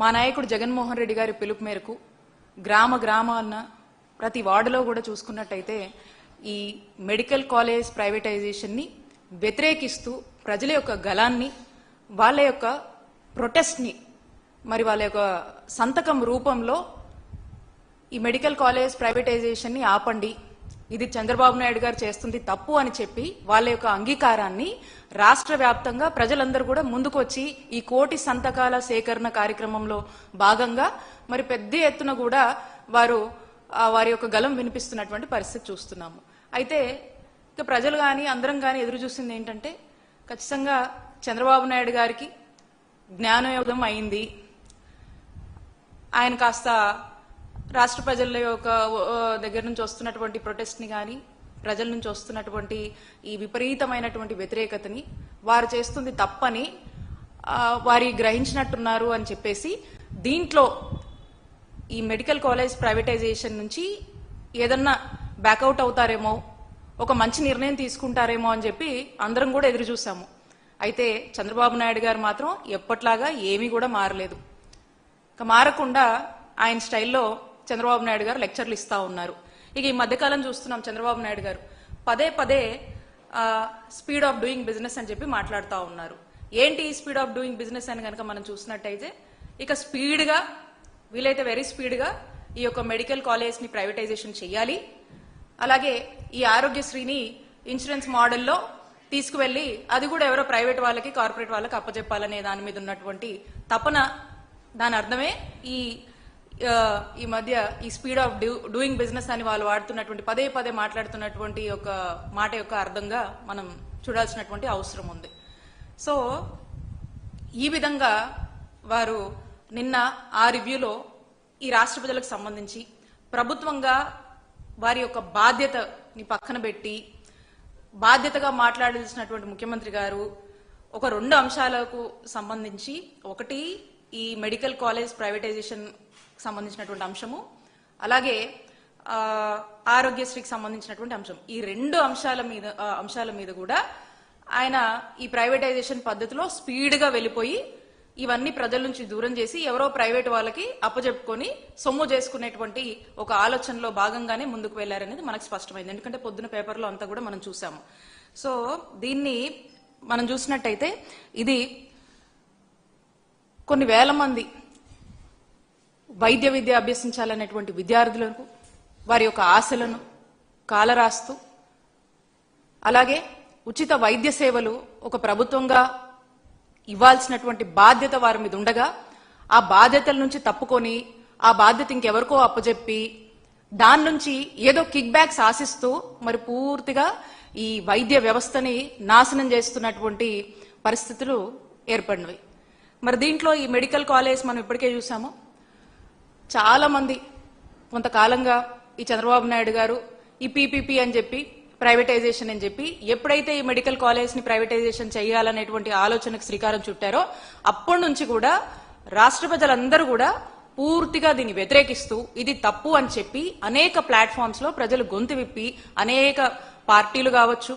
మా నాయకుడు జగన్మోహన్ రెడ్డి గారి పిలుపు మేరకు గ్రామ గ్రామాన ప్రతి వార్డులో కూడా చూసుకున్నట్టయితే ఈ మెడికల్ కాలేజ్ ప్రైవేటైజేషన్ని వ్యతిరేకిస్తూ ప్రజల యొక్క గలాన్ని వాళ్ళ యొక్క ప్రొటెస్ట్ని మరి వాళ్ళ యొక్క సంతకం రూపంలో ఈ మెడికల్ కాలేజ్ ప్రైవేటైజేషన్ని ఆపండి ఇది చంద్రబాబు నాయుడు గారు చేస్తుంది తప్పు అని చెప్పి వాళ్ళ యొక్క అంగీకారాన్ని రాష్ట్ర వ్యాప్తంగా ప్రజలందరూ కూడా ముందుకొచ్చి ఈ కోటి సంతకాల సేకరణ కార్యక్రమంలో భాగంగా మరి పెద్ద ఎత్తున కూడా వారు వారి యొక్క గలం వినిపిస్తున్నటువంటి పరిస్థితి చూస్తున్నాము. అయితే ఇక ప్రజలు కానీ అందరం కానీ ఎదురు చూసింది ఏంటంటే ఖచ్చితంగా చంద్రబాబు నాయుడు గారికి జ్ఞానయోగం అయింది. ఆయన కాస్త రాష్ట్ర ప్రజల యొక్క దగ్గర నుంచి వస్తున్నటువంటి ప్రొటెస్ట్ని కానీ ప్రజల నుంచి వస్తున్నటువంటి ఈ విపరీతమైనటువంటి వ్యతిరేకతని వారు చేస్తుంది తప్పని వారి గ్రహించినట్టున్నారు అని చెప్పేసి దీంట్లో ఈ మెడికల్ కాలేజ్ ప్రైవేటైజేషన్ నుంచి ఏదన్నా బ్యాకౌట్ అవుతారేమో ఒక మంచి నిర్ణయం తీసుకుంటారేమో అని చెప్పి అందరం కూడా ఎదురు చూసాము. అయితే చంద్రబాబు నాయుడు గారు మాత్రం ఎప్పట్లాగా ఏమీ కూడా మారలేదు. ఇక మారకుండా ఆయన స్టైల్లో చంద్రబాబు నాయుడు గారు లెక్చర్లు ఇస్తూ ఉన్నారు. ఇక ఈ మధ్యకాలం చూస్తున్నాం చంద్రబాబు నాయుడు గారు. పదే పదే స్పీడ్ ఆఫ్ డూయింగ్ బిజినెస్ అని చెప్పి మాట్లాడుతూ ఉన్నారు. ఏంటి ఈ స్పీడ్ ఆఫ్ డూయింగ్ బిజినెస్ అని కనుక మనం చూసినట్టయితే ఇక స్పీడ్గా వీలైతే వెరీ స్పీడ్గా ఈ యొక్క మెడికల్ కాలేజ్ని ప్రైవేటైజేషన్ చేయాలి అలాగే ఈ ఆరోగ్యశ్రీని ఇన్సూరెన్స్ మోడల్లో తీసుకువెళ్ళి అది కూడా ఎవరో ప్రైవేట్ వాళ్ళకి కార్పొరేట్ వాళ్ళకి అప్పచెప్పాలనే దాని మీద ఉన్నటువంటి తపన. దాని అర్థమే ఈ ఈ మధ్య ఈ స్పీడ్ ఆఫ్ డూయింగ్ బిజినెస్ అని వాళ్ళు వాడుతున్నటువంటి పదే పదే మాట్లాడుతున్నటువంటి ఒక మాట యొక్క అర్థంగా మనం చూడాల్సినటువంటి అవసరం ఉంది. సో ఈ విధంగా వారు నిన్న ఆ రివ్యూలో ఈ రాష్ట్ర ప్రజలకు సంబంధించి ప్రభుత్వంగా వారి యొక్క బాధ్యతని పక్కన పెట్టి బాధ్యతగా మాట్లాడాల్సినటువంటి ముఖ్యమంత్రి గారు ఒక రెండు అంశాలకు సంబంధించి ఒకటి ఈ మెడికల్ కాలేజ్ ప్రైవేటైజేషన్ సంబంధించినటువంటి అంశము. అలాగే ఆరోగ్యశ్రీకి సంబంధించినటువంటి అంశం. ఈ రెండు అంశాల మీద అంశాల మీద కూడా ఆయన ఈ ప్రైవేటైజేషన్ పద్ధతిలో స్పీడ్గా వెళ్ళిపోయి ఇవన్నీ ప్రజల నుంచి దూరం చేసి ఎవరో ప్రైవేట్ వాళ్ళకి అప్పజెప్పుకొని సొమ్ము చేసుకునేటువంటి ఒక ఆలోచనలో భాగంగానే ముందుకు వెళ్ళారనేది మనకు స్పష్టమైంది. ఎందుకంటే పొద్దున పేపర్లో అంతా కూడా మనం చూసాము సో దీన్ని మనం చూసినట్టయితే ఇది కొన్ని వేల మంది వైద్య విద్య అభ్యసించాలనేటువంటి విద్యార్థులకు వారి యొక్క ఆశలను కాలరాస్తూ అలాగే ఉచిత వైద్య సేవలు ఒక ప్రభుత్వంగా ఇవ్వాల్సినటువంటి బాధ్యత వారి మీద ఉండగా ఆ బాధ్యతల నుంచి తప్పుకొని ఆ బాధ్యత ఇంకెవరికో అప్పచెప్పి దాని నుంచి ఏదో కిక్ బ్యాక్స్ ఆశిస్తూ మరి పూర్తిగా ఈ వైద్య వ్యవస్థని నాశనం చేస్తున్నటువంటి పరిస్థితులు ఏర్పడినవి. మరి దీంట్లో ఈ మెడికల్ కాలేజ్ మనం ఇప్పటికే చూసాము. చాలా మంది కొంతకాలంగా ఈ చంద్రబాబు నాయుడు గారు ఈ పీపీపీ అని చెప్పి ప్రైవేటైజేషన్ అని చెప్పి ఎప్పుడైతే ఈ మెడికల్ కాలేజ్ని ప్రైవేటైజేషన్ చేయాలనేటువంటి ఆలోచనకు శ్రీకారం చుట్టారో అప్పటి నుంచి కూడా రాష్ట్ర ప్రజలందరూ కూడా పూర్తిగా దీన్ని వ్యతిరేకిస్తూ ఇది తప్పు అని చెప్పి అనేక ప్లాట్ఫామ్స్లో ప్రజలు గొంతు విప్పి అనేక పార్టీలు కావచ్చు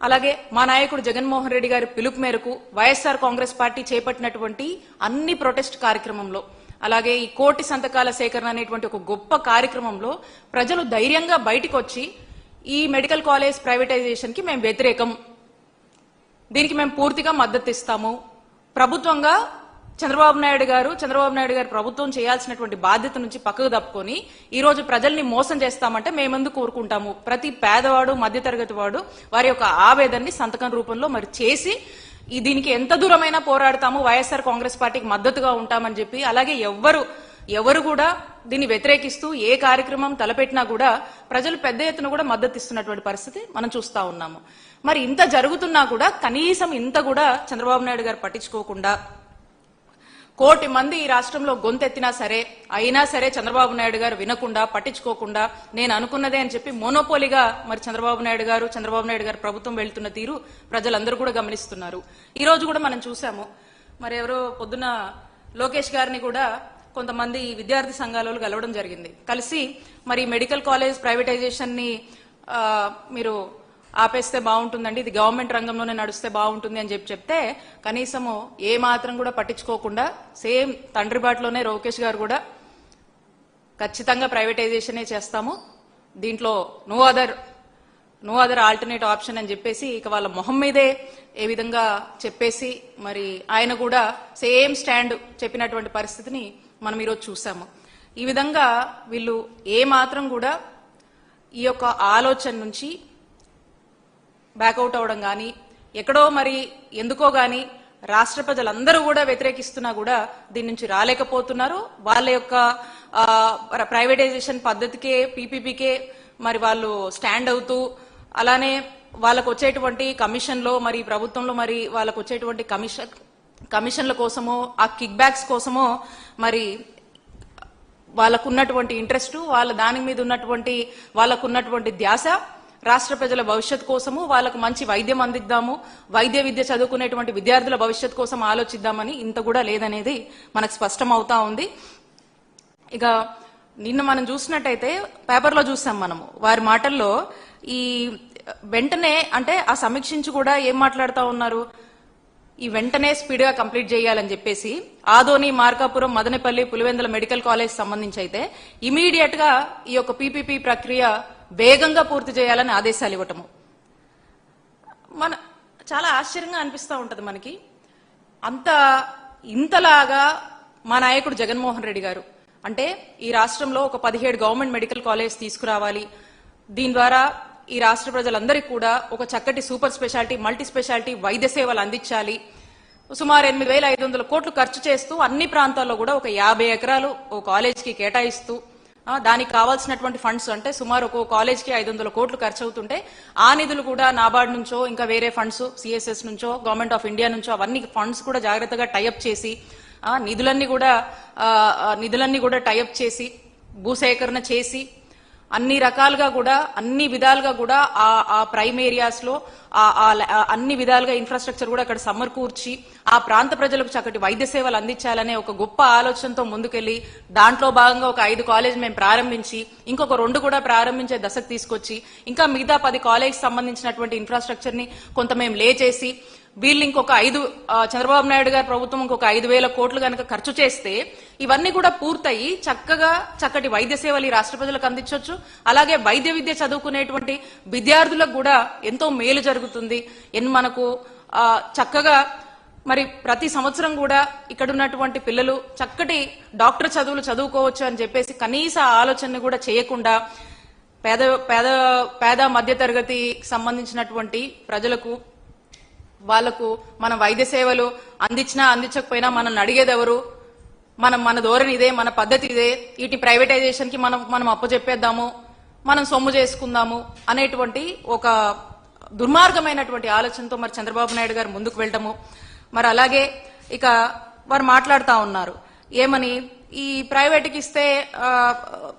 అలాగే మా నాయకుడు జగన్మోహన్ రెడ్డి గారి పిలుపు మేరకు వైఎస్ఆర్ కాంగ్రెస్ పార్టీ చేపట్టినటువంటి అన్ని ప్రొటెస్ట్ కార్యక్రమంలో అలాగే ఈ కోటి సంతకాల సేకరణ అనేటువంటి ఒక గొప్ప కార్యక్రమంలో ప్రజలు ధైర్యంగా బయటకు వచ్చి ఈ మెడికల్ కాలేజ్ ప్రైవేటైజేషన్కి మేము వ్యతిరేకం. దీనికి మేము పూర్తిగా మద్దతు ఇస్తాము ప్రభుత్వంగా చంద్రబాబు నాయుడు గారు చంద్రబాబు నాయుడు గారు ప్రభుత్వం చేయాల్సినటువంటి బాధ్యత నుంచి పక్కకు తప్పుకొని ఈ రోజు ప్రజల్ని మోసం చేస్తామంటే మేమెందుకు కోరుకుంటాము ప్రతి పేదవాడు మధ్యతరగతి వాడు వారి యొక్క ఆవేదనని సంతకం రూపంలో మరి చేసి ఈ దీనికి ఎంత దూరమైనా పోరాడతాము వైఎస్ఆర్ కాంగ్రెస్ పార్టీకి మద్దతుగా ఉంటామని చెప్పి అలాగే ఎవ్వరు ఎవరు కూడా దీన్ని వ్యతిరేకిస్తూ ఏ కార్యక్రమం తలపెట్టినా కూడా ప్రజలు పెద్ద ఎత్తున కూడా మద్దతు ఇస్తున్నటువంటి పరిస్థితి మనం చూస్తా ఉన్నాము. మరి ఇంత జరుగుతున్నా కూడా కనీసం ఇంత కూడా చంద్రబాబు నాయుడు గారు పట్టించుకోకుండా కోటి మంది ఈ రాష్ట్రంలో గొంతెత్తినా సరే అయినా సరే చంద్రబాబు నాయుడు గారు వినకుండా పట్టించుకోకుండా నేను అనుకున్నదే అని చెప్పి మోనోపోలిగా మరి చంద్రబాబు నాయుడు గారు చంద్రబాబు నాయుడు గారు ప్రభుత్వం వెళ్తున్న తీరు ప్రజలందరూ కూడా గమనిస్తున్నారు. ఈ రోజు కూడా మనం చూసాము మరి ఎవరో పొద్దున లోకేష్ గారిని కూడా కొంతమంది విద్యార్థి సంఘాలలో కలవడం జరిగింది. కలిసి మరి మెడికల్ కాలేజ్ ప్రైవేటైజేషన్ని మీరు ఆపేస్తే బాగుంటుందండి. ఇది గవర్నమెంట్ రంగంలోనే నడిస్తే బాగుంటుంది అని చెప్పి చెప్తే కనీసము ఏ మాత్రం కూడా పట్టించుకోకుండా సేమ్ తండ్రి బాటలోనే లోకేష్ గారు కూడా ఖచ్చితంగా ప్రైవేటైజేషనే చేస్తాము. దీంట్లో no other no other alternate option అని చెప్పేసి ఇక వాళ్ళ మొహం మీదే ఏ విధంగా చెప్పేసి మరి ఆయన కూడా సేమ్ స్టాండ్ చెప్పినటువంటి పరిస్థితిని మనం ఈరోజు చూసాము. ఈ విధంగా వీళ్ళు ఏ మాత్రం కూడా ఈ యొక్క ఆలోచన నుంచి బ్యాకౌట్ అవడం కానీ ఎక్కడో మరి ఎందుకో గాని రాష్ట్ర ప్రజలందరూ కూడా వ్యతిరేకిస్తున్నా కూడా దీని నుంచి రాలేకపోతున్నారు. వాళ్ళ యొక్క ప్రైవేటైజేషన్ పద్ధతికే పీపీపీకే మరి వాళ్ళు స్టాండ్ అవుతూ అలానే వాళ్ళకు వచ్చేటువంటి కమిషన్లో మరి ప్రభుత్వంలో మరి వాళ్ళకు వచ్చేటువంటి కమిషన్ కమిషన్ల కోసమో ఆ కిక్ బ్యాక్స్ కోసమో మరి వాళ్ళకున్నటువంటి ఇంట్రెస్ట్ వాళ్ళ దాని మీద ఉన్నటువంటి వాళ్ళకు ఉన్నటువంటి ధ్యాస. రాష్ట్ర ప్రజల భవిష్యత్ కోసము వాళ్ళకు మంచి వైద్యం అందిద్దాము వైద్య విద్య చదువుకునేటువంటి విద్యార్థుల భవిష్యత్ కోసం ఆలోచిద్దామని ఇంత కూడా లేదనేది మనకు స్పష్టం అవుతా ఉంది. ఇక నిన్న మనం చూసినట్టయితే పేపర్లో చూసాం మనము వారి మాటల్లో ఈ వెంటనే అంటే ఆ సమీక్షించి కూడా ఏం మాట్లాడుతూ ఉన్నారు? ఈ వెంటనే స్పీడ్గా కంప్లీట్ చేయాలని చెప్పేసి ఆదోని మార్కాపురం మదనపల్లి పులివెందుల మెడికల్ కాలేజ్ సంబంధించి అయితే ఇమీడియట్గా ఈ యొక్క పీపీపీ ప్రక్రియ వేగంగా పూర్తి చేయాలని ఆదేశాలు ఇవ్వటము. మన చాలా ఆశ్చర్యంగా అనిపిస్తూ ఉంటుంది మనకి. అంత ఇంతలాగా మా నాయకుడు జగన్మోహన్ రెడ్డి గారు. అంటే ఈ రాష్ట్రంలో ఒక పదిహేడు గవర్నమెంట్ మెడికల్ కాలేజ్ తీసుకురావాలి. దీని ద్వారా ఈ రాష్ట్ర ప్రజలందరికీ కూడా ఒక చక్కటి సూపర్ స్పెషాలిటీ మల్టీ స్పెషాలిటీ వైద్య సేవలు అందించాలి. సుమారు ఎనిమిది వేల ఐదు వందల కోట్లు ఖర్చు చేస్తూ అన్ని ప్రాంతాల్లో కూడా ఒక యాభై ఎకరాలు ఓ కాలేజ్కి కేటాయిస్తూ దానికి కావాల్సినటువంటి ఫండ్స్ అంటే సుమారు ఒక్కో కాలేజ్కి ఐదు వందల కోట్లు ఖర్చు అవుతుంటే ఆ నిధులు కూడా నాబార్డ్ నుంచో ఇంకా వేరే ఫండ్స్ సిఎస్ఎస్ నుంచో గవర్నమెంట్ ఆఫ్ ఇండియా నుంచో అవన్నీ ఫండ్స్ కూడా జాగ్రత్తగా టైఅప్ చేసి నిధులన్నీ కూడా నిధులన్నీ కూడా టైఅప్ చేసి భూసేకరణ చేసి అన్ని రకాలుగా కూడా అన్ని విధాలుగా కూడా ఆ ఆ ప్రైమ్ ఏరియాస్లో ఆ అన్ని విధాలుగా ఇన్ఫ్రాస్ట్రక్చర్ కూడా అక్కడ సమర్కూర్చి ఆ ప్రాంత ప్రజలకు చక్కటి వైద్య సేవలు అందించాలనే ఒక గొప్ప ఆలోచనతో ముందుకెళ్ళి దాంట్లో భాగంగా ఒక ఐదు కాలేజ్ మేము ప్రారంభించి ఇంకొక రెండు కూడా ప్రారంభించే దశకు తీసుకొచ్చి ఇంకా మిగతా పది కాలేజ్ సంబంధించినటువంటి ఇన్ఫ్రాస్ట్రక్చర్ని కొంత మేము లే చేసి వీళ్ళు ఇంకొక ఐదు చంద్రబాబు నాయుడు గారి ప్రభుత్వం ఇంకొక ఐదు వేల కోట్లు కనుక ఖర్చు చేస్తే ఇవన్నీ కూడా పూర్తయి చక్కగా చక్కటి వైద్య సేవలు ఈ రాష్ట్ర ప్రజలకు అందించవచ్చు అలాగే వైద్య విద్య చదువుకునేటువంటి విద్యార్థులకు కూడా ఎంతో మేలు జరుగుతుంది. ఎన్ మనకు చక్కగా మరి ప్రతి సంవత్సరం కూడా ఇక్కడ ఉన్నటువంటి పిల్లలు చక్కటి డాక్టర్ చదువులు చదువుకోవచ్చు అని చెప్పేసి కనీస ఆలోచన కూడా చేయకుండా పేద పేద పేద మధ్యతరగతి సంబంధించినటువంటి ప్రజలకు వాళ్ళకు మనం వైద్య సేవలు అందించినా అందించకపోయినా మనం అడిగేది ఎవరు మనం మన ధోరణి ఇదే మన పద్ధతి ఇదే. వీటి ప్రైవేటైజేషన్కి మనం మనం అప్పచెప్పేద్దాము మనం సొమ్ము చేసుకుందాము అనేటువంటి ఒక దుర్మార్గమైనటువంటి ఆలోచనతో మరి చంద్రబాబు నాయుడు గారు ముందుకు వెళ్ళటము. మరి అలాగే ఇక వారు మాట్లాడుతూ ఉన్నారు. ఏమని? ఈ ప్రైవేట్కి ఇస్తే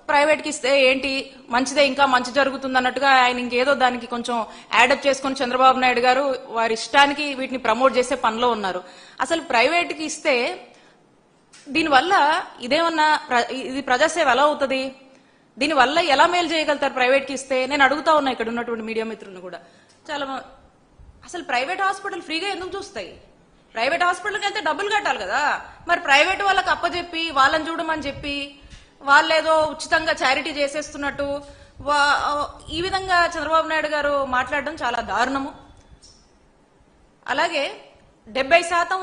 ప్రైవేట్కి ఇస్తే ఏంటి? మంచిదే ఇంకా మంచి జరుగుతుంది అన్నట్టుగా ఆయన ఇంకేదో దానికి కొంచెం యాడప్ చేసుకుని చంద్రబాబు నాయుడు గారు వారి ఇష్టానికి వీటిని ప్రమోట్ చేసే పనిలో ఉన్నారు. అసలు ప్రైవేట్కి ఇస్తే దీనివల్ల ఇదేమన్నా ప్ర- ఇది ప్రజాసేవ ఎలా అవుతుంది? దీనివల్ల ఎలా మేలు చేయగలుగుతారు ప్రైవేట్కి ఇస్తే? నేను అడుగుతా ఉన్నా ఇక్కడ ఉన్నటువంటి మీడియా మిత్రులను కూడా. చాలా అసలు ప్రైవేట్ హాస్పిటల్ ఫ్రీగా ఎందుకు చూస్తాయి? ప్రైవేట్ హాస్పిటల్కి వెళ్తే డబ్బులు కట్టాలి కదా. మరి ప్రైవేట్ వాళ్ళకి అప్పచెప్పి వాళ్ళని చూడమని చెప్పి వాళ్ళేదో ఉచితంగా చారిటీ చేసేస్తున్నట్టు ఈ విధంగా చంద్రబాబు నాయుడు గారు మాట్లాడడం చాలా దారుణము. అలాగే డెబ్బై శాతం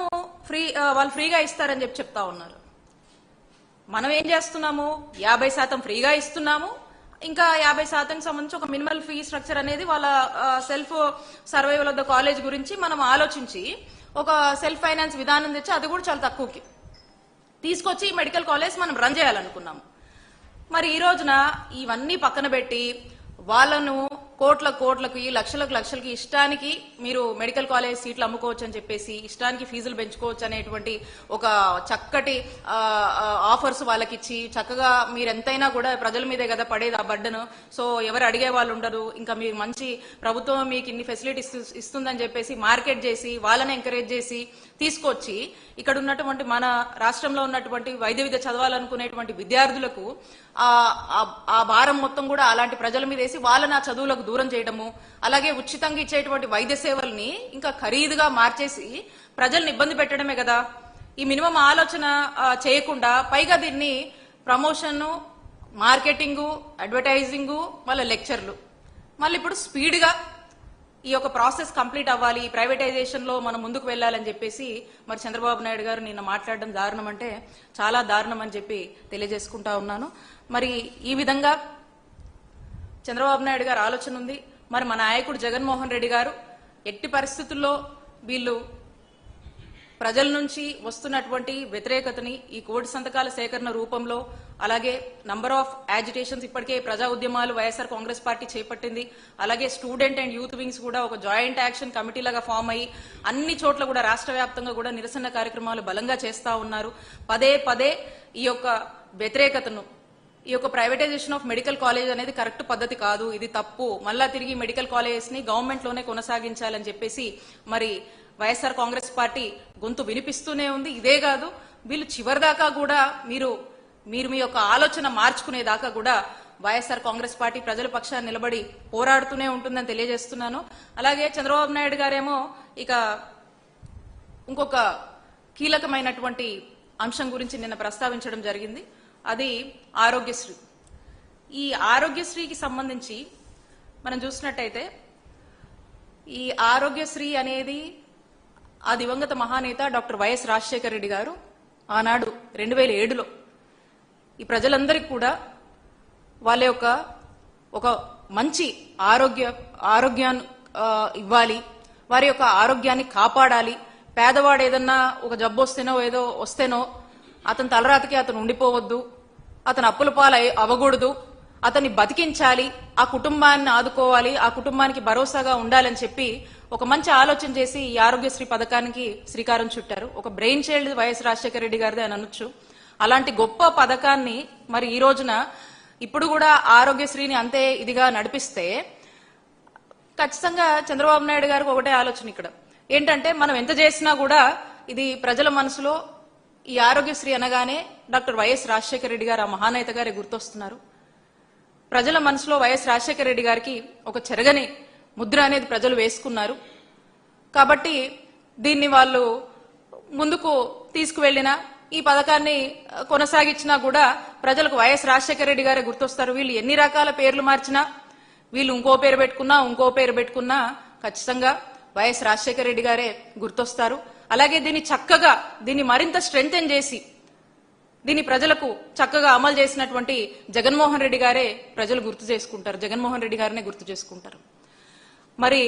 ఫ్రీ వాళ్ళు ఫ్రీగా ఇస్తారని చెప్పి చెప్తా ఉన్నారు. మనం ఏం చేస్తున్నాము? యాభై శాతం ఫ్రీగా ఇస్తున్నాము. ఇంకా యాభై శాతానికి సంబంధించి ఒక మినిమల్ ఫీ స్ట్రక్చర్ అనేది వాళ్ళ self survival of the college గురించి మనం ఆలోచించి ఒక సెల్ఫ్ ఫైనాన్స్ విధానం తెచ్చి అది కూడా చాలా తక్కువకి. తీసుకొచ్చి ఈ మెడికల్ కాలేజ్ మనం రన్ చేయాలనుకున్నాము. మరి ఈ రోజున ఇవన్నీ పక్కన పెట్టి వాళ్ళను కోట్ల కోట్లకి లక్షలకు లక్షలకి ఇష్టానికి మీరు మెడికల్ కాలేజ్ సీట్లు అమ్ముకోవచ్చు అని చెప్పేసి ఇష్టానికి ఫీజులు పెంచుకోవచ్చు అనేటువంటి ఒక చక్కటి ఆఫర్స్ వాళ్ళకి ఇచ్చి చక్కగా మీరు ఎంతైనా కూడా ప్రజల మీదే కదా పడేది ఆ బడ్డను. సో ఎవరు అడిగే వాళ్ళు ఉండరు. ఇంకా మీరు మంచి ప్రభుత్వం మీకు ఇన్ని ఫెసిలిటీస్ ఇస్తుందని చెప్పేసి మార్కెట్ చేసి వాళ్ళని ఎంకరేజ్ చేసి తీసుకొచ్చి ఇక్కడ ఉన్నటువంటి మన రాష్ట్రంలో ఉన్నటువంటి వైద్య విద్య చదవాలనుకునేటువంటి విద్యార్థులకు ఆ భారం మొత్తం కూడా అలాంటి ప్రజల మీద వేసి వాళ్ళని ఆ చదువులకు దూరం చేయడము అలాగే ఉచితంగా ఇచ్చేటువంటి వైద్య సేవల్ని ఇంకా ఖరీదుగా మార్చేసి ప్రజల్ని ఇబ్బంది పెట్టడమే కదా. ఈ మినిమం ఆలోచన చేయకుండా పైగా దీన్ని ప్రమోషన్ మార్కెటింగు అడ్వర్టైజింగు మళ్ళీ లెక్చర్లు. మళ్ళీ ఇప్పుడు స్పీడ్గా ఈ యొక్క ప్రాసెస్ కంప్లీట్ అవ్వాలి ఈ ప్రైవేటైజేషన్లో మనం ముందుకు వెళ్ళాలని చెప్పేసి మరి చంద్రబాబు నాయుడు గారు నిన్న మాట్లాడడం దారుణం అంటే చాలా దారుణం అని చెప్పి తెలియజేసుకుంటా ఉన్నాను. మరి ఈ విధంగా చంద్రబాబు నాయుడు గారు ఆలోచన ఉంది. మరి మా నాయకుడు జగన్మోహన్ రెడ్డి గారు ఎట్టి పరిస్థితుల్లో వీళ్ళు ప్రజల నుంచి వస్తున్నటువంటి వ్యతిరేకతని ఈ కోటి సంతకాల సేకరణ రూపంలో అలాగే నంబర్ ఆఫ్ యాజిటేషన్స్ ఇప్పటికే ప్రజా ఉద్యమాలు వైఎస్ఆర్ కాంగ్రెస్ పార్టీ చేపట్టింది. అలాగే స్టూడెంట్ అండ్ యూత్ వింగ్స్ కూడా ఒక జాయింట్ యాక్షన్ కమిటీ లాగా ఫామ్ అయ్యి అన్ని చోట్ల కూడా రాష్ట్ర వ్యాప్తంగా కూడా నిరసన కార్యక్రమాలు బలంగా చేస్తా ఉన్నారు. పదే పదే ఈ యొక్క వ్యతిరేకతను ఈ యొక్క ప్రైవేటైజేషన్ ఆఫ్ మెడికల్ కాలేజ్ అనేది కరెక్ట్ పద్ధతి కాదు. ఇది తప్పు. మళ్ళా తిరిగి మెడికల్ కాలేజెస్ని గవర్నమెంట్లోనే కొనసాగించాలని చెప్పేసి మరి వైఎస్ఆర్ కాంగ్రెస్ పార్టీ గొంతు వినిపిస్తూనే ఉంది. ఇదే కాదు వీళ్ళు చివరిదాకా కూడా మీరు మీరు మీ యొక్క ఆలోచన మార్చుకునేదాకా కూడా వైఎస్ఆర్ కాంగ్రెస్ పార్టీ ప్రజల పక్షాన్ని నిలబడి పోరాడుతూనే ఉంటుందని తెలియజేస్తున్నాను. అలాగే చంద్రబాబు నాయుడు గారేమో ఇక ఇంకొక కీలకమైనటువంటి అంశం గురించి నిన్న ప్రస్తావించడం జరిగింది. అది ఆరోగ్యశ్రీ. ఈ ఆరోగ్యశ్రీకి సంబంధించి మనం చూసినట్టయితే ఈ ఆరోగ్యశ్రీ అనేది ఆ దివంగత మహానేత డాక్టర్ వైఎస్ రాజశేఖర రెడ్డి గారు ఆనాడు రెండు వేల ఏడులో ఈ ప్రజలందరికీ కూడా వాళ్ళ యొక్క ఒక మంచి ఆరోగ్య ఆరోగ్యాన్ని ఇవ్వాలి వారి యొక్క ఆరోగ్యాన్ని కాపాడాలి. పేదవాడు ఏదన్నా ఒక జబ్బు వస్తేనో ఏదో వస్తేనో అతని తలరాతకి అతను ఉండిపోవద్దు అతను అప్పుల పాలై అవ్వకూడదు అతన్ని బతికించాలి ఆ కుటుంబాన్ని ఆదుకోవాలి ఆ కుటుంబానికి భరోసాగా ఉండాలని చెప్పి ఒక మంచి ఆలోచన చేసి ఈ ఆరోగ్యశ్రీ పథకానికి శ్రీకారం చుట్టారు. ఒక brain child YS Rajasekhara Reddy గారిది అని అనొచ్చు. అలాంటి గొప్ప పథకాన్ని మరి ఈ రోజున ఇప్పుడు కూడా ఆరోగ్యశ్రీని అంతే ఇదిగా నడిపిస్తే ఖచ్చితంగా చంద్రబాబు నాయుడు గారికి ఒకటే ఆలోచన ఇక్కడ. ఏంటంటే మనం ఎంత చేసినా కూడా ఇది ప్రజల మనసులో ఈ ఆరోగ్యశ్రీ అనగానే డాక్టర్ వైఎస్ రాజశేఖర రెడ్డి గారు ఆ మహానేత గారే గుర్తొస్తున్నారు. ప్రజల మనసులో వైఎస్ రాజశేఖర రెడ్డి గారికి ఒక చెరగని ముద్ర అనేది ప్రజలు వేసుకున్నారు. కాబట్టి దీన్ని వాళ్ళు ముందుకు తీసుకువెళ్ళినా ఈ పథకాన్ని కొనసాగించినా కూడా ప్రజలకు వైఎస్ రాజశేఖర రెడ్డి గారే గుర్తొస్తారు. వీళ్ళు ఎన్ని రకాల పేర్లు మార్చినా వీళ్ళు ఇంకో పేరు పెట్టుకున్నా ఇంకో పేరు పెట్టుకున్నా ఖచ్చితంగా వైఎస్ రాజశేఖర రెడ్డి గారే గుర్తొస్తారు. అలాగే దీన్ని చక్కగా దీన్ని మరింత స్ట్రెంగ్తెన్ చేసి దీన్ని ప్రజలకు చక్కగా అమలు చేసినటువంటి జగన్మోహన్ రెడ్డి గారే ప్రజలు గుర్తు చేసుకుంటారు. జగన్మోహన్ రెడ్డి గారినే గుర్తు చేసుకుంటారు. మరి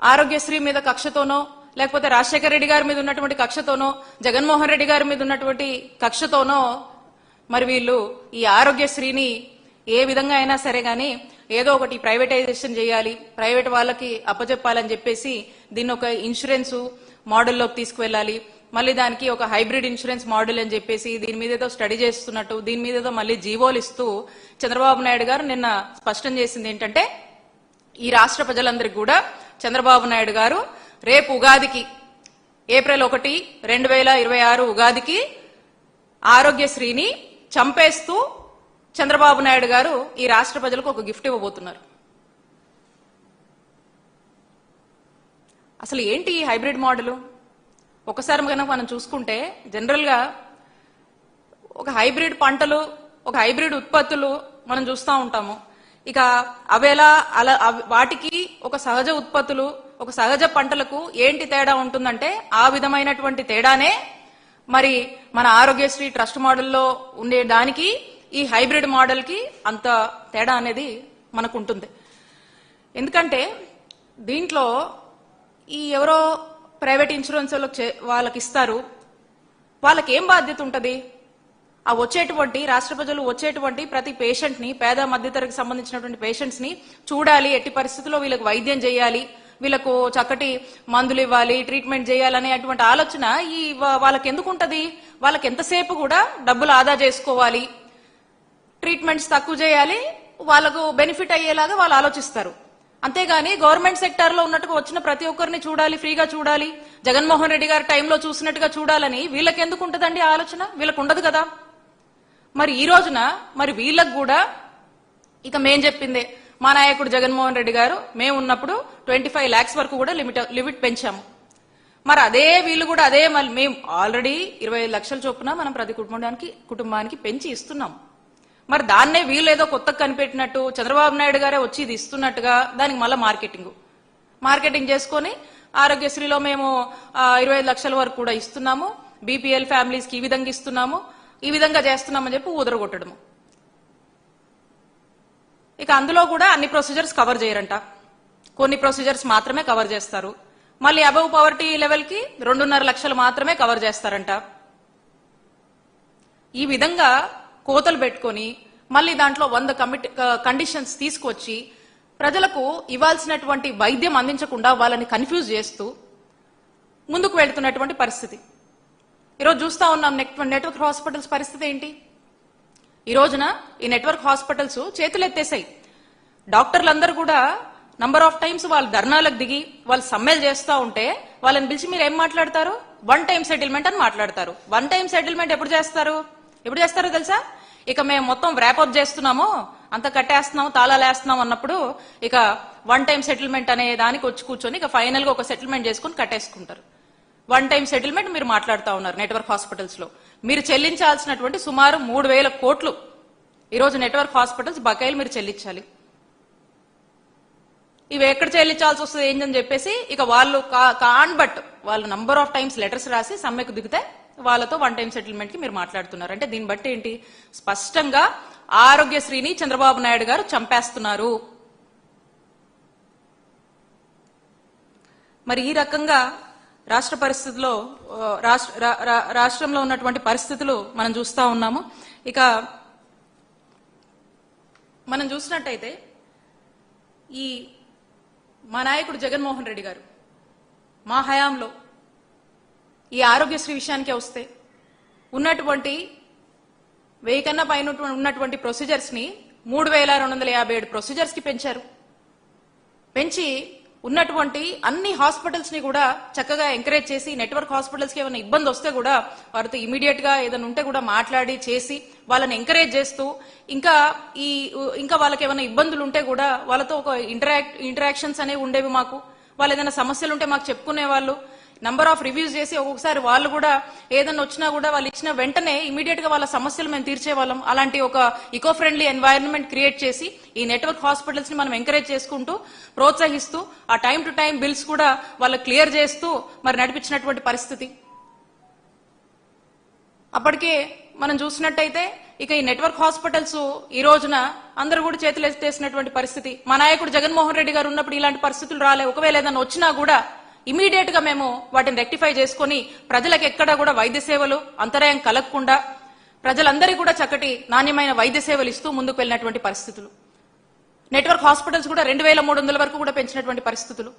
ఆరోగ్యశ్రీ మీద కక్షతోనో లేకపోతే రాజశేఖర రెడ్డి గారి మీద ఉన్నటువంటి కక్షతోనో జగన్మోహన్ రెడ్డి గారి మీద ఉన్నటువంటి కక్షతోనో మరి వీళ్ళు ఈ ఆరోగ్యశ్రీని ఏ విధంగా అయినా సరే గాని ఏదో ఒకటి ప్రైవేటైజేషన్ చేయాలి ప్రైవేట్ వాళ్ళకి అప్పచెప్పాలని చెప్పేసి దీన్ని ఒక ఇన్సూరెన్సు మోడల్లోకి తీసుకువెళ్ళాలి. మళ్ళీ దానికి ఒక హైబ్రిడ్ ఇన్సూరెన్స్ మోడల్ అని చెప్పేసి దీని మీద ఏదో స్టడీ చేస్తున్నట్టు దీని మీద ఏదో మళ్ళీ జీవోలు ఇస్తూ చంద్రబాబు నాయుడు గారు నిన్న స్పష్టం చేసింది ఏంటంటే ఈ రాష్ట్ర ప్రజలందరికీ కూడా చంద్రబాబు నాయుడు గారు రేపు ఉగాదికి ఏప్రిల్ ఒకటి రెండు వేల ఇరవై ఆరు ఉగాదికి ఆరోగ్యశ్రీని చంపేస్తూ చంద్రబాబు నాయుడు గారు ఈ రాష్ట్ర ప్రజలకు ఒక గిఫ్ట్ ఇవ్వబోతున్నారు. అసలు ఏంటి ఈ హైబ్రిడ్ మోడలు? ఒకసారి కనుక మనం చూసుకుంటే జనరల్గా ఒక హైబ్రిడ్ పంటలు ఒక హైబ్రిడ్ ఉత్పత్తులు మనం చూస్తూ ఉంటాము. ఇక అవేలా అలా అవి- వాటికి ఒక సహజ ఉత్పత్తులు ఒక సహజ పంటలకు ఏంటి తేడా ఉంటుందంటే ఆ విధమైనటువంటి తేడానే మరి మన ఆరోగ్యశ్రీ ట్రస్ట్ మోడల్లో ఉండే దానికి ఈ హైబ్రిడ్ మోడల్కి అంత తేడా అనేది మనకు ఉంటుంది ఎందుకంటే దీంట్లో ఈ ఎవరో ప్రైవేట్ ఇన్సూరెన్స్ వాళ్ళకి చే- వాళ్ళకి ఇస్తారు వాళ్ళకి ఏం బాధ్యత ఉంటుంది? ఆ వచ్చేటువంటి రాష్ట్ర ప్రజలు వచ్చేటువంటి ప్రతి పేషెంట్ని పేద మధ్యతరగతి సంబంధించినటువంటి పేషెంట్స్ని చూడాలి ఎట్టి పరిస్థితుల్లో వీళ్ళకి వైద్యం చేయాలి వీళ్ళకు చక్కటి మందులు ఇవ్వాలి ట్రీట్మెంట్ చేయాలనే అటువంటి ఆలోచన ఈ వాళ్ళకి ఎందుకు వాళ్ళకి ఎంతసేపు కూడా డబ్బులు ఆదా చేసుకోవాలి? ట్రీట్మెంట్స్ తక్కువ చేయాలి వాళ్ళకు బెనిఫిట్ అయ్యేలాగా వాళ్ళు ఆలోచిస్తారు. అంతేగాని గవర్నమెంట్ సెక్టార్లో ఉన్నట్టుగా వచ్చిన ప్రతి ఒక్కరిని చూడాలి ఫ్రీగా చూడాలి. జగన్మోహన్ రెడ్డి గారి టైంలో చూసినట్టుగా చూడాలని వీళ్ళకి ఎందుకు ఉంటుందండి ఆలోచన? వీళ్ళకు ఉండదు కదా. మరి ఈ రోజున మరి వీళ్ళకు కూడా ఇక మేం చెప్పిందే మా నాయకుడు జగన్మోహన్ రెడ్డి గారు మేము ఉన్నప్పుడు ట్వంటీ ఫైవ్ ల్యాక్స్ వరకు కూడా లిమిట్ లిమిట్ పెంచాము. మరి అదే వీళ్ళు కూడా అదే మళ్ళీ మేము ఆల్రెడీ ఇరవై ఐదు లక్షల చొప్పున మనం ప్రతి కుటుంబానికి కుటుంబానికి పెంచి ఇస్తున్నాం. మరి దాన్నే వీళ్ళు ఏదో కొత్తగా కనిపెట్టినట్టు చంద్రబాబు నాయుడు గారే వచ్చి ఇది ఇస్తున్నట్టుగా దానికి మళ్ళీ మార్కెటింగ్. మార్కెటింగ్ చేసుకొని ఆరోగ్యశ్రీలో మేము ఇరవై ఐదు లక్షల వరకు కూడా ఇస్తున్నాము. బీపీఎల్ ఫ్యామిలీస్కి ఈ విధంగా ఇస్తున్నాము. ఈ విధంగా చేస్తున్నామని చెప్పి ఊదరగొట్టడము. ఇక అందులో కూడా అన్ని ప్రొసీజర్స్ కవర్ చేయరంట. కొన్ని ప్రొసీజర్స్ మాత్రమే కవర్ చేస్తారు. మళ్ళీ అబవ్ పవర్టీ లెవెల్కి రెండున్నర లక్షలు మాత్రమే కవర్ చేస్తారంట. ఈ విధంగా కోతలు పెట్టుకొని మళ్ళీ దాంట్లో వంద కమిట్ కండిషన్స్ తీసుకొచ్చి ప్రజలకు ఇవ్వాల్సినటువంటి వైద్యం అందించకుండా వాళ్ళని కన్ఫ్యూజ్ చేస్తూ ముందుకు వెళ్తున్నటువంటి పరిస్థితి. ఈరోజు చూస్తా ఉన్నాం నెట్ నెట్వర్క్ హాస్పిటల్స్ పరిస్థితి ఏంటి? ఈ రోజున ఈ నెట్వర్క్ హాస్పిటల్స్ చేతులు ఎత్తేసాయి డాక్టర్లందరూ కూడా నంబర్ ఆఫ్ టైమ్స్ వాళ్ళు ధర్నాలకు దిగి వాళ్ళు సమ్మెలు చేస్తూ ఉంటే వాళ్ళని పిలిచి మీరు ఏం మాట్లాడతారు? వన్ టైం సెటిల్మెంట్ అని మాట్లాడతారు. వన్ టైం సెటిల్మెంట్ ఎప్పుడు చేస్తారు? ఎప్పుడు చేస్తారో తెలుసా? ఇక మేము మొత్తం ర్యాపప్ చేస్తున్నాము. అంత కట్టేస్తున్నాము తాళాలు వేస్తున్నాం అన్నప్పుడు ఇక వన్ టైం సెటిల్మెంట్ అనే దానికి వచ్చి కూర్చొని ఇక ఫైనల్గా ఒక సెటిల్మెంట్ చేసుకుని కట్టేసుకుంటారు. వన్ టైం సెటిల్మెంట్ మీరు మాట్లాడుతా ఉన్నారు నెట్వర్క్ హాస్పిటల్స్లో. మీరు చెల్లించాల్సినటువంటి సుమారు మూడు వేల కోట్లు ఈరోజు నెట్వర్క్ హాస్పిటల్స్ బకాయిలు మీరు చెల్లించాలి. ఇవి ఎక్కడ చెల్లించాల్సి వస్తుంది ఏంటని చెప్పేసి ఇక వాళ్ళు కాన్ బట్ వాళ్ళు నంబర్ ఆఫ్ టైమ్స్ లెటర్స్ రాసి సమ్మెకు దిగితే వాళ్ళతో వన్ టైం సెటిల్మెంట్కి మీరు మాట్లాడుతున్నారు. అంటే దీన్ని బట్టి ఏంటి? స్పష్టంగా ఆరోగ్యశ్రీని చంద్రబాబు నాయుడు గారు చంపేస్తున్నారు. మరి ఈ రకంగా రాష్ట్ర పరిస్థితుల్లో రాష్ట్ర రాష్ట్రంలో ఉన్నటువంటి పరిస్థితులు మనం చూస్తా ఉన్నాము. ఇక మనం చూసినట్టయితే ఈ మా నాయకుడు జగన్మోహన్ రెడ్డి గారు మా హయాంలో ఈ ఆరోగ్యశ్రీ విషయానికే వస్తే ఉన్నటువంటి వెయ్యి కన్నా పైన ఉన్నటువంటి ప్రొసీజర్స్ని మూడు వేల రెండు వందల యాభై ఏడు ప్రొసీజర్స్కి పెంచారు. పెంచి ఉన్నటువంటి అన్ని హాస్పిటల్స్ని కూడా చక్కగా ఎంకరేజ్ చేసి నెట్వర్క్ హాస్పిటల్స్కి ఏమైనా ఇబ్బంది వస్తే కూడా వారితో ఇమీడియట్గా ఏదైనా ఉంటే కూడా మాట్లాడి చేసి వాళ్ళని ఎంకరేజ్ చేస్తూ ఇంకా ఈ ఇంకా వాళ్ళకి ఏమైనా ఇబ్బందులు ఉంటే కూడా వాళ్ళతో ఒక ఇంటరాక్ట్ ఇంటరాక్షన్స్ అనేవి ఉండేవి మాకు. వాళ్ళు ఏదైనా సమస్యలు ఉంటే మాకు చెప్పుకునే వాళ్ళు నంబర్ ఆఫ్ రివ్యూస్ చేసి ఒక్కొక్కసారి వాళ్ళు కూడా ఏదైనా వచ్చినా కూడా వాళ్ళు ఇచ్చిన వెంటనే ఇమీడియట్గా వాళ్ళ సమస్యలు మేము తీర్చేవాళ్ళం అలాంటి ఒక ఇకో ఫ్రెండ్లీ ఎన్వైరన్మెంట్ క్రియేట్ చేసి ఈ నెట్వర్క్ హాస్పిటల్స్ని మనం ఎంకరేజ్ చేసుకుంటూ ప్రోత్సహిస్తూ ఆ టైం టు టైం బిల్స్ కూడా వాళ్ళు క్లియర్ చేస్తూ మరి నడిపించినటువంటి పరిస్థితి. అప్పటికే మనం చూసినట్టయితే ఇక ఈ నెట్వర్క్ హాస్పిటల్స్ ఈ రోజున అందరూ కూడా చేతులు ఎత్తేసినటువంటి పరిస్థితి. మా నాయకుడు జగన్మోహన్ రెడ్డి గారు ఉన్నప్పుడు ఇలాంటి పరిస్థితులు రాలే. ఒకవేళ ఏదైనా వచ్చినా కూడా ఇమీడియట్గా మేము వాటిని రెక్టిఫై చేసుకొని ప్రజలకు ఎక్కడ కూడా వైద్య సేవలు అంతరాయం కలగకుండా ప్రజలందరికీ కూడా చక్కటి నాణ్యమైన వైద్య సేవలు ఇస్తూ ముందుకు వెళ్ళినటువంటి పరిస్థితులు. నెట్వర్క్ హాస్పిటల్స్ కూడా రెండు వేల మూడు వందల వరకు కూడా పెంచినటువంటి పరిస్థితులు.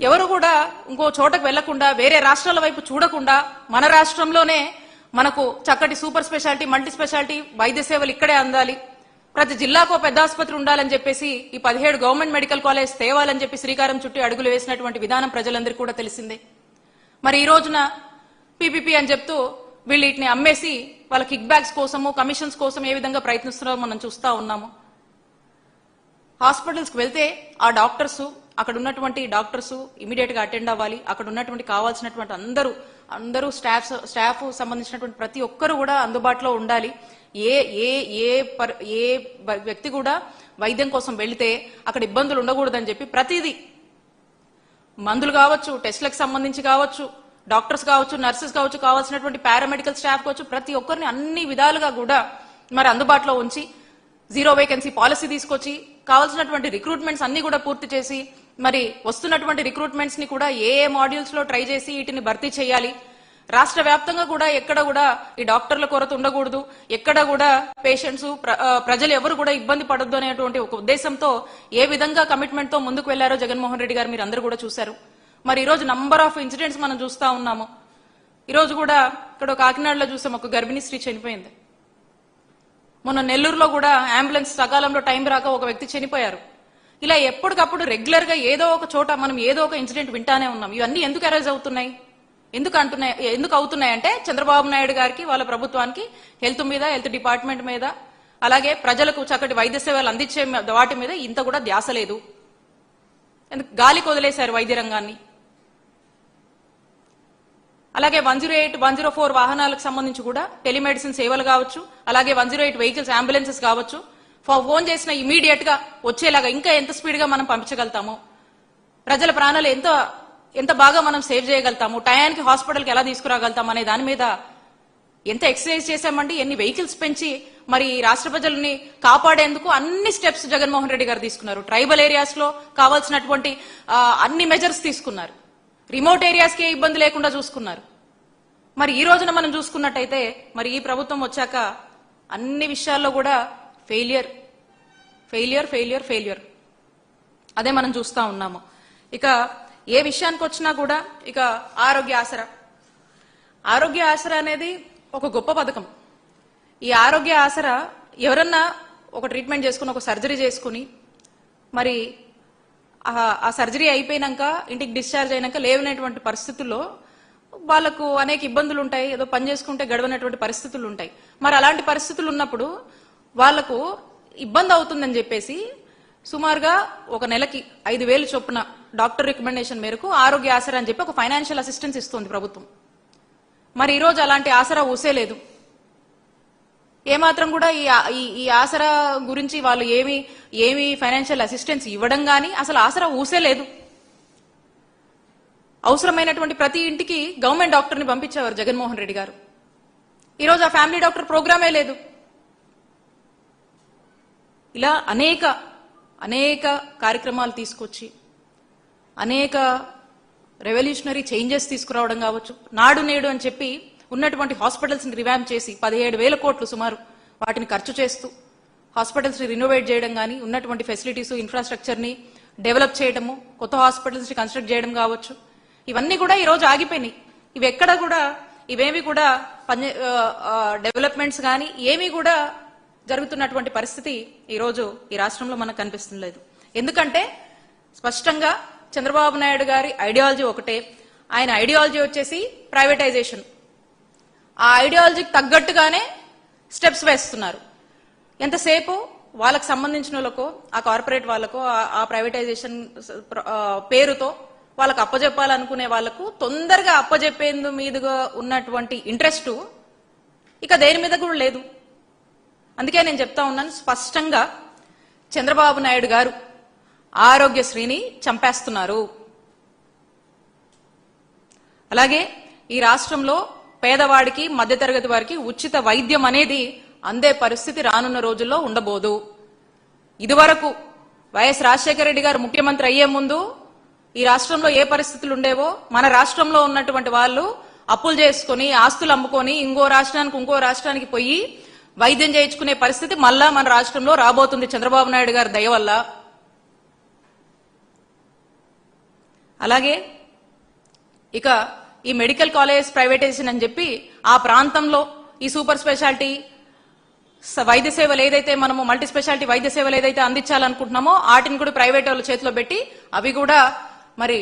ఎవరు కూడా ఇంకో చోటకు వెళ్ళకుండా వేరే రాష్ట్రాల వైపు చూడకుండా మన రాష్ట్రంలోనే మనకు చక్కటి సూపర్ స్పెషాలిటీ మల్టీ స్పెషాలిటీ వైద్య సేవలు ఇక్కడే అందాలి. ప్రతి జిల్లాకు పెద్ద ఆసుపత్రి ఉండాలని చెప్పేసి ఈ పదిహేడు గవర్నమెంట్ మెడికల్ కాలేజ్ తేవాలని చెప్పి శ్రీకారం చుట్టి అడుగులు వేసినటువంటి విధానం ప్రజలందరికీ కూడా తెలిసిందే. మరి ఈ రోజున పీపీపీ అని చెప్తూ వీళ్ళు వీటిని అమ్మేసి వాళ్ళ కిక్ బ్యాక్స్ కోసము కమిషన్స్ కోసం ఏ విధంగా ప్రయత్నిస్తున్నారో మనం చూస్తా ఉన్నాము. హాస్పిటల్స్కి వెళ్తే ఆ డాక్టర్స్ అక్కడ ఉన్నటువంటి డాక్టర్స్ ఇమీడియట్గా అటెండ్ అవ్వాలి. అక్కడ ఉన్నటువంటి కావాల్సినటువంటి అందరూ అందరూ స్టాఫ్ స్టాఫ్ సంబంధించినటువంటి ప్రతి ఒక్కరు కూడా అందుబాటులో ఉండాలి. ఏ ఏ ఏ పర్- ఏ వ్యక్తి కూడా వైద్యం కోసం వెళితే అక్కడ ఇబ్బందులు ఉండకూడదని చెప్పి ప్రతిదీ. మందులు కావచ్చు టెస్ట్లకు సంబంధించి కావచ్చు డాక్టర్స్ కావచ్చు నర్సెస్ కావచ్చు కావాల్సినటువంటి పారామెడికల్ స్టాఫ్ కావచ్చు ప్రతి ఒక్కరిని అన్ని విధాలుగా కూడా మరి అందుబాటులో ఉంచి జీరో వేకెన్సీ పాలసీ తీసుకొచ్చి కావాల్సినటువంటి రిక్రూట్మెంట్స్ అన్ని కూడా పూర్తి చేసి మరి వస్తున్నటువంటి రిక్రూట్మెంట్స్ని కూడా ఏ ఏ మాడ్యూల్స్లో ట్రై చేసి వీటిని భర్తీ చేయాలి. రాష్ట్ర వ్యాప్తంగా కూడా ఎక్కడ కూడా ఈ డాక్టర్ల కొరత ఉండకూడదు. ఎక్కడ కూడా పేషెంట్స్ ప్రజలు ఎవరు కూడా ఇబ్బంది పడొద్దు అనేటువంటి ఒక ఉద్దేశంతో ఏ విధంగా కమిట్మెంట్తో ముందుకు వెళ్ళారో జగన్మోహన్ రెడ్డి గారు మీరు అందరూ కూడా చూశారు. మరి ఈ రోజు నంబర్ ఆఫ్ ఇన్సిడెంట్స్ మనం చూస్తా ఉన్నాము. ఈరోజు కూడా ఇక్కడ కాకినాడలో చూసాం ఒక గర్భిణీ స్త్రీ చనిపోయింది. మొన్న నెల్లూరులో కూడా అంబులెన్స్ సకాలంలో టైం రాక ఒక వ్యక్తి చనిపోయారు. ఇలా ఎప్పటికప్పుడు రెగ్యులర్గా ఏదో ఒక చోట మనం ఏదో ఒక ఇన్సిడెంట్ వింటానే ఉన్నాం. ఇవన్నీ ఎందుకు అరైజ్ అవుతున్నాయి? ఎందుకు అంటున్నాయి ఎందుకు అవుతున్నాయంటే చంద్రబాబు నాయుడు గారికి వాళ్ళ ప్రభుత్వానికి హెల్త్ మీద హెల్త్ డిపార్ట్మెంట్ మీద అలాగే ప్రజలకు చక్కటి వైద్య సేవలు అందించే వాటి మీద ఇంత కూడా ధ్యాస లేదు. ఎందుకు గాలికి వదిలేశారు వైద్య రంగాన్ని. అలాగే one zero eight one zero four వాహనాలకు సంబంధించి కూడా టెలిమెడిసిన్ సేవలు కావచ్చు అలాగే one zero eight vehicles ambulances కావచ్చు ఫోన్ చేసిన ఇమీడియట్గా వచ్చేలాగా ఇంకా ఎంత స్పీడ్గా మనం పంపించగలుగుతాము. ప్రజల ప్రాణాలు ఎంత ఎంత బాగా మనం సేవ్ చేయగలుగుతాము? టయానికి హాస్పిటల్కి ఎలా తీసుకురాగలుగుతాం అనే దాని మీద ఎంత ఎక్సర్సైజ్ చేశామండి? ఎన్ని వెహికల్స్ పెంచి మరి రాష్ట్ర ప్రజల్ని కాపాడేందుకు అన్ని స్టెప్స్ జగన్మోహన్ రెడ్డి గారు తీసుకున్నారు. ట్రైబల్ ఏరియాస్లో కావాల్సినటువంటి అన్ని మెజర్స్ తీసుకున్నారు. రిమోట్ ఏరియాస్కి ఏ ఇబ్బంది లేకుండా చూసుకున్నారు. మరి ఈ రోజున మనం చూసుకున్నట్టయితే మరి ఈ ప్రభుత్వం వచ్చాక అన్ని విషయాల్లో కూడా ఫెయిలియర్. Failure failure failure. అదే మనం చూస్తా ఉన్నాము. ఇక ఏ విషయానికి వచ్చినా కూడా ఇక ఆరోగ్య ఆసరా. ఆరోగ్య ఆసరా అనేది ఒక గొప్ప పథకం. ఈ ఆరోగ్య ఆసరా ఎవరన్నా ఒక ట్రీట్మెంట్ చేసుకుని ఒక సర్జరీ చేసుకుని మరి ఆ- ఆ సర్జరీ అయిపోయినాక ఇంటికి డిశ్చార్జ్ అయినాక లేవనటువంటి పరిస్థితుల్లో వాళ్ళకు అనేక ఇబ్బందులు ఉంటాయి. ఏదో పని చేసుకుంటే గడవనటువంటి పరిస్థితులు ఉంటాయి. మరి అలాంటి పరిస్థితులు ఉన్నప్పుడు వాళ్ళకు ఇబ్బంది అవుతుందని చెప్పేసి సుమారుగా ఒక నెలకి ఐదు వేలు చొప్పున డాక్టర్ రికమెండేషన్ మేరకు ఆరోగ్య ఆసరా అని చెప్పి ఒక ఫైనాన్షియల్ అసిస్టెన్స్ ఇస్తుంది ప్రభుత్వం. మరి ఈరోజు అలాంటి ఆసరా ఊసేలేదు ఏమాత్రం కూడా ఈ ఈ- ఆసరా గురించి వాళ్ళు ఏమి ఏమి ఫైనాన్షియల్ అసిస్టెన్స్ ఇవ్వడం కానీ అసలు ఆసరా ఊసేలేదు అవసరమైనటువంటి ప్రతి ఇంటికి గవర్నమెంట్ డాక్టర్ని పంపించేవారు జగన్మోహన్ రెడ్డి గారు. ఈరోజు ఆ ఫ్యామిలీ డాక్టర్ ప్రోగ్రామే లేదు. ఇలా అనేక అనేక కార్యక్రమాలు తీసుకొచ్చి అనేక రెవల్యూషనరీ చేంజెస్ తీసుకురావడం కావచ్చు. నాడు నేడు అని చెప్పి ఉన్నటువంటి హాస్పిటల్స్ని రివామ్ చేసి పదిహేడు వేల కోట్లు సుమారు వాటిని ఖర్చు చేస్తూ హాస్పిటల్స్ని రినోవేట్ చేయడం కానీ ఉన్నటువంటి ఫెసిలిటీస్ ఇన్ఫ్రాస్ట్రక్చర్ని డెవలప్ చేయడము కొత్త హాస్పిటల్స్ని కన్స్ట్రక్ట్ చేయడం కావచ్చు. ఇవన్నీ కూడా ఈ రోజు ఆగిపోయినాయి. ఇవి ఎక్కడ కూడా ఇవేమి కూడా పని డెవలప్మెంట్స్ కానీ ఏమీ కూడా జరుగుతున్నటువంటి పరిస్థితి ఈరోజు ఈ రాష్ట్రంలో మనకు కనిపిస్తుంది ఎందుకంటే స్పష్టంగా చంద్రబాబు నాయుడు గారి ఐడియాలజీ ఒకటే. ఆయన ఐడియాలజీ వచ్చేసి ప్రైవేటైజేషన్ ఆ ఐడియాలజీకి తగ్గట్టుగానే స్టెప్స్ వేస్తున్నారు. ఎంతసేపు? వాళ్ళకు సంబంధించిన వాళ్ళకో ఆ కార్పొరేట్ వాళ్ళకో ఆ- ప్రైవేటైజేషన్ పేరుతో వాళ్ళకి అప్పజెప్పాలనుకునే వాళ్ళకు తొందరగా అప్పజెప్పేందు మీదుగా ఉన్నటువంటి ఇంట్రెస్ట్ ఇక దేని మీద కూడా లేదు. అందుకే నేను చెప్తా ఉన్నాను స్పష్టంగా చంద్రబాబు నాయుడు గారు ఆరోగ్యశ్రీని చంపేస్తున్నారు. అలాగే ఈ రాష్ట్రంలో పేదవాడికి మధ్యతరగతి వారికి ఉచిత వైద్యం అనేది అందే పరిస్థితి రానున్న రోజుల్లో ఉండబోదు. ఇదివరకు వైఎస్ రాజశేఖర రెడ్డి గారు ముఖ్యమంత్రి అయ్యే ముందు ఈ రాష్ట్రంలో ఏ పరిస్థితులు ఉండేవో మన రాష్ట్రంలో ఉన్నటువంటి వాళ్ళు అప్పులు చేసుకుని ఆస్తులు అమ్ముకొని ఇంకో రాష్ట్రానికి ఇంకో రాష్ట్రానికి పోయి వైద్యం చేయించుకునే పరిస్థితి మళ్ళా మన రాష్ట్రంలో రాబోతుంది చంద్రబాబు నాయుడు గారి దయ వల్ల. అలాగే ఇక ఈ మెడికల్ కాలేజ్ ప్రైవేటైజేషన్ అని చెప్పి ఆ ప్రాంతంలో ఈ సూపర్ స్పెషాలిటీ స- వైద్య సేవలు ఏదైతే మనము మల్టీ స్పెషాలిటీ వైద్య సేవలు ఏదైతే అందించాలనుకుంటున్నామో వాటిని కూడా ప్రైవేట్ వాళ్ళ చేతిలో పెట్టి అవి కూడా మరి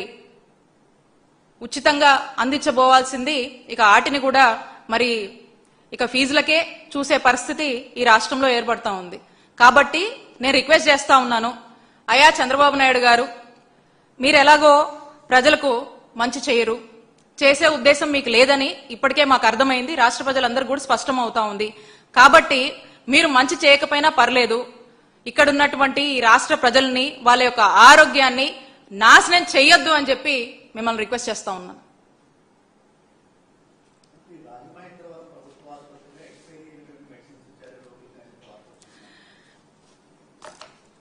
ఉచితంగా అందించబోవాల్సింది. ఇక వాటిని కూడా మరి ఇక ఫీజులకే చూసే పరిస్థితి ఈ రాష్ట్రంలో ఏర్పడతా ఉంది. కాబట్టి నేను రిక్వెస్ట్ చేస్తా ఉన్నాను. అయా చంద్రబాబు నాయుడు గారు మీరు ఎలాగో ప్రజలకు మంచి చేయరు. చేసే ఉద్దేశం మీకు లేదని ఇప్పటికే మాకు అర్థమైంది. రాష్ట్ర ప్రజలందరూ కూడా స్పష్టం అవుతా ఉంది. కాబట్టి మీరు మంచి చేయకపోయినా పర్లేదు. ఇక్కడ ఉన్నటువంటి ఈ రాష్ట్ర ప్రజల్ని వాళ్ళ యొక్క ఆరోగ్యాన్ని నాశనం చేయొద్దు అని చెప్పి మిమ్మల్ని రిక్వెస్ట్ చేస్తా ఉన్నాను.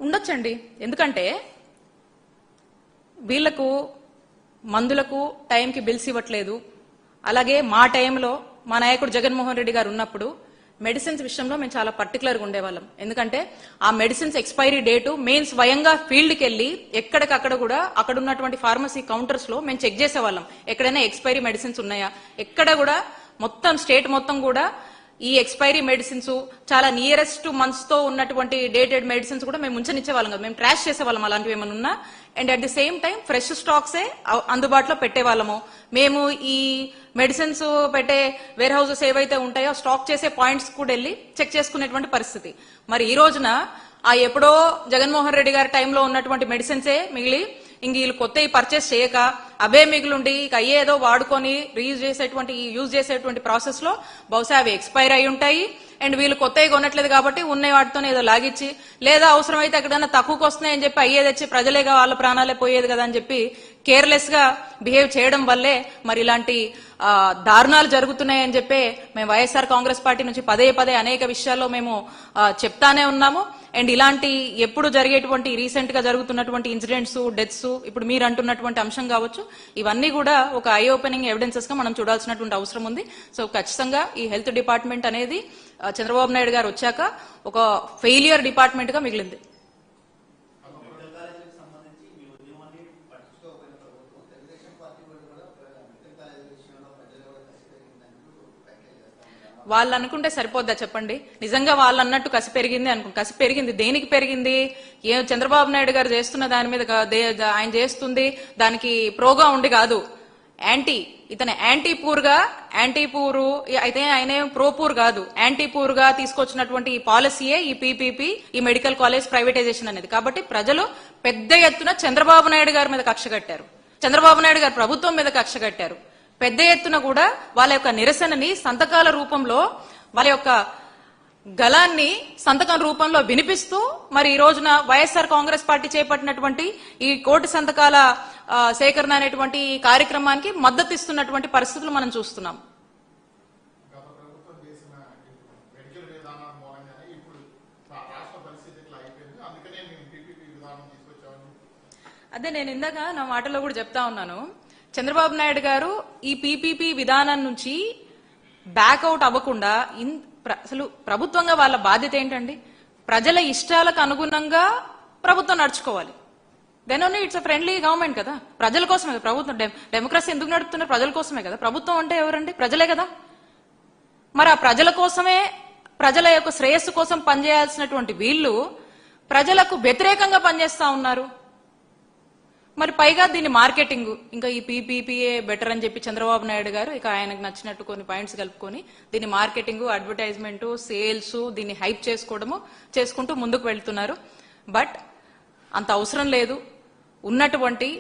ఉండొచ్చండి. ఎందుకంటే వీళ్ళకు మందులకు టైంకి బిల్స్ ఇవ్వట్లేదు. అలాగే మా టైంలో మా నాయకుడు జగన్మోహన్ రెడ్డి గారు ఉన్నప్పుడు మెడిసిన్స్ విషయంలో మేము చాలా పర్టికులర్గా ఉండేవాళ్ళం. ఎందుకంటే ఆ మెడిసిన్స్ ఎక్స్పైరీ డేటు మేము స్వయంగా ఫీల్డ్కి వెళ్ళి ఎక్కడికక్కడ కూడా అక్కడ ఉన్నటువంటి ఫార్మసీ కౌంటర్స్లో మేము చెక్ చేసేవాళ్ళం. ఎక్కడైనా ఎక్స్పైరీ మెడిసిన్స్ ఉన్నాయా? ఎక్కడ కూడా మొత్తం స్టేట్ మొత్తం కూడా ఈ ఎక్స్పైరీ మెడిసిన్స్ చాలా నియరెస్ట్ మంత్స్తో ఉన్నటువంటి డేటెడ్ మెడిసిన్స్ కూడా మేము ఉంచనిచ్చే వాళ్ళం కదా. మేము ట్రాష్ చేసేవాళ్ళం అలాంటివి ఏమైనా ఉన్నా. And at the same time fresh స్టాక్సే అందుబాటులో పెట్టేవాళ్ళము. మేము ఈ మెడిసిన్స్ పెట్టే వేర్ హౌసెస్ ఏవైతే ఉంటాయో స్టాక్ చేసే పాయింట్స్ కూడా వెళ్ళి చెక్ చేసుకునేటువంటి పరిస్థితి. మరి ఈ రోజున ఆ ఎప్పుడో జగన్మోహన్ రెడ్డి గారి టైంలో ఉన్నటువంటి మెడిసిన్సే మిగిలి ఇంక వీళ్ళు కొత్తవి పర్చేస్ చేయక అవే మిగిలుండి ఇక అయ్యే ఏదో వాడుకొని రీయూజ్ చేసేటువంటి యూజ్ చేసేటువంటి ప్రాసెస్లో బహుశా అవి ఎక్స్పైర్ అయి ఉంటాయి. అండ్ వీళ్ళు కొత్తవి కొనట్లేదు కాబట్టి ఉన్న వాటితోనే ఏదో లాగిచ్చి లేదా అవసరమైతే ఎక్కడైనా తక్కువకి వస్తున్నాయని చెప్పి అయ్యేది వచ్చి ప్రజలేగా వాళ్ళ ప్రాణాలే పోయేది కదా అని చెప్పి కేర్లెస్గా బిహేవ్ చేయడం వల్లే మరి ఇలాంటి దారుణాలు జరుగుతున్నాయని చెప్పి మేము వైఎస్ఆర్ కాంగ్రెస్ పార్టీ నుంచి పదే పదే అనేక విషయాల్లో మేము చెప్తానే ఉన్నాము. అండ్ ఇలాంటి ఎప్పుడు జరిగేటువంటి రీసెంట్గా జరుగుతున్నటువంటి ఇన్సిడెంట్స్ డెత్స్ ఇప్పుడు మీరు అంటున్నటువంటి అంశం కావచ్చు ఇవన్నీ కూడా ఒక ఐ ఓపెనింగ్ ఎవిడెన్సెస్గా మనం చూడాల్సినటువంటి అవసరం ఉంది. సో ఖచ్చితంగా ఈ హెల్త్ డిపార్ట్మెంట్ అనేది చంద్రబాబు నాయుడు గారు వచ్చాక ఒక ఫెయిలియర్ డిపార్ట్మెంట్గా మిగిలింది మెడికల్ కాలేజీకి సంబంధించి మీ ఉద్యమాన్ని పట్టించుకోకపోయిన ప్రభుత్వం తెలుగుదేశం పార్టీ వాళ్ళు కూడా మెడికల్ కాలేజీ విషయంలో ప్రజలు కూడా కసి పెరిగిందంటూ వ్యాఖ్యలు చేస్తా ఉన్నారు వాళ్ళు అనుకుంటే సరిపోద్దా చెప్పండి? నిజంగా వాళ్ళు అన్నట్టు కసి పెరిగింది అనుకో కసి పెరిగింది. దేనికి పెరిగింది? ఏ చంద్రబాబు నాయుడు గారు చేస్తున్న దాని మీద ఆయన చేస్తుంది దానికి ప్రోగా ఉండి కాదు. యాంటీ ఇతను యాంటీ పూర్గా యాంటీ పూరు అయితే ఆయన ప్రో పూర్ కాదు. యాంటీ పూర్గా తీసుకొచ్చినటువంటి ఈ పాలసీయే ఈ పీపీపీ ఈ మెడికల్ కాలేజ్ ప్రైవేటైజేషన్ అనేది. కాబట్టి ప్రజలు పెద్ద ఎత్తున చంద్రబాబు నాయుడు గారి మీద కక్ష కట్టారు. చంద్రబాబు నాయుడు గారు ప్రభుత్వం మీద కక్ష కట్టారు. పెద్ద ఎత్తున కూడా వాళ్ళ యొక్క నిరసనని సంతకాల రూపంలో వాళ్ళ యొక్క గలాన్ని సంతకం రూపంలో వినిపిస్తూ మరి ఈ రోజున వైఎస్ఆర్ కాంగ్రెస్ పార్టీ చేపట్టినటువంటి ఈ కోటి సంతకాల సేకరణ అనేటువంటి ఈ కార్యక్రమానికి మద్దతు ఇస్తున్నటువంటి పరిస్థితులు మనం చూస్తున్నాం. అదే నేను ఇందాక నా మాటలో కూడా చెప్తా ఉన్నాను. చంద్రబాబు నాయుడు గారు ఈ పీపీపీ విధానం నుంచి బ్యాక్అవుట్ అవ్వకుండా ఇన్ అసలు ప్రభుత్వంగా వాళ్ళ బాధ్యత ఏంటండి? ప్రజల ఇష్టాలకు అనుగుణంగా ప్రభుత్వం నడుచుకోవాలి. Then only it's friendly government కదా. ప్రజల కోసమే కదా ప్రభుత్వం. డెమోక్రసీ ఎందుకు నడుపుతున్నారు? ప్రజల కోసమే కదా. ప్రభుత్వం అంటే ఎవరండి? ప్రజలే కదా. మరి ఆ ప్రజల కోసమే ప్రజల యొక్క శ్రేయస్సు కోసం పనిచేయాల్సినటువంటి వీళ్ళు ప్రజలకు వ్యతిరేకంగా పనిచేస్తా ఉన్నారు. మరి పైగా దీన్ని మార్కెటింగ్ ఇంకా ఈ పీపీపీఏ బెటర్ అని చెప్పి చంద్రబాబు నాయుడు గారు ఇక ఆయనకు నచ్చినట్టు కొన్ని పాయింట్స్ కలుపుకొని దీన్ని మార్కెటింగ్ అడ్వర్టైజ్మెంట్ సేల్స్ దీన్ని హైప్ చేసుకోవడము చేసుకుంటూ ముందుకు వెళ్తున్నారు. బట్ అంత అవసరం లేదు. ఉన్నటువంటి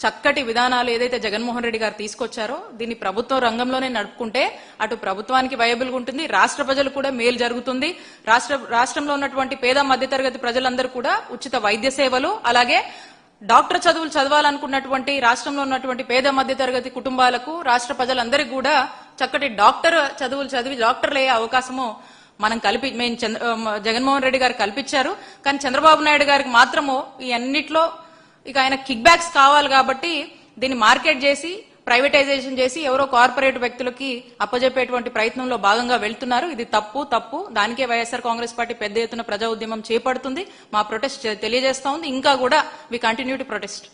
చక్కటి విధానాలు ఏదైతే జగన్మోహన్ రెడ్డి గారు తీసుకొచ్చారో దీన్ని ప్రభుత్వం రంగంలోనే నడుపుకుంటే అటు ప్రభుత్వానికి వయబుల్గా ఉంటుంది. రాష్ట్ర ప్రజలు కూడా మేలు జరుగుతుంది. రాష్ట్ర రాష్ట్రంలో ఉన్నటువంటి పేద మధ్యతరగతి ప్రజలందరూ కూడా ఉచిత వైద్య సేవలు అలాగే డాక్టర్ చదువులు చదవాలనుకున్నటువంటి రాష్ట్రంలో ఉన్నటువంటి పేద మధ్యతరగతి కుటుంబాలకు రాష్ట్ర ప్రజలందరికీ కూడా చక్కటి డాక్టర్ చదువులు చదివి డాక్టర్లు అయ్యే అవకాశము మనం కల్పి మేము చంద్ర జగన్మోహన్ రెడ్డి గారు కల్పించారు. కానీ చంద్రబాబు నాయుడు గారికి మాత్రము ఈ అన్నిట్లో ఇక ఆయన కిక్ బ్యాక్స్ కావాలి కాబట్టి దీన్ని మార్కెట్ చేసి ప్రైవేటైజేషన్ చేసి ఎవరో కార్పొరేట్ వ్యక్తులకి అప్పజెప్పేటువంటి ప్రయత్నంలో భాగంగా వెళ్తున్నారు. ఇది తప్పు తప్పు. దానికే వైఎస్ఆర్ కాంగ్రెస్ పార్టీ పెద్ద ఎత్తున ప్రజా ఉద్యమం చేపడుతుంది. మా ప్రొటెస్ట్ తెలియజేస్తా ఉంది. ఇంకా కూడా వి కంటిన్యూ టు ప్రొటెస్ట్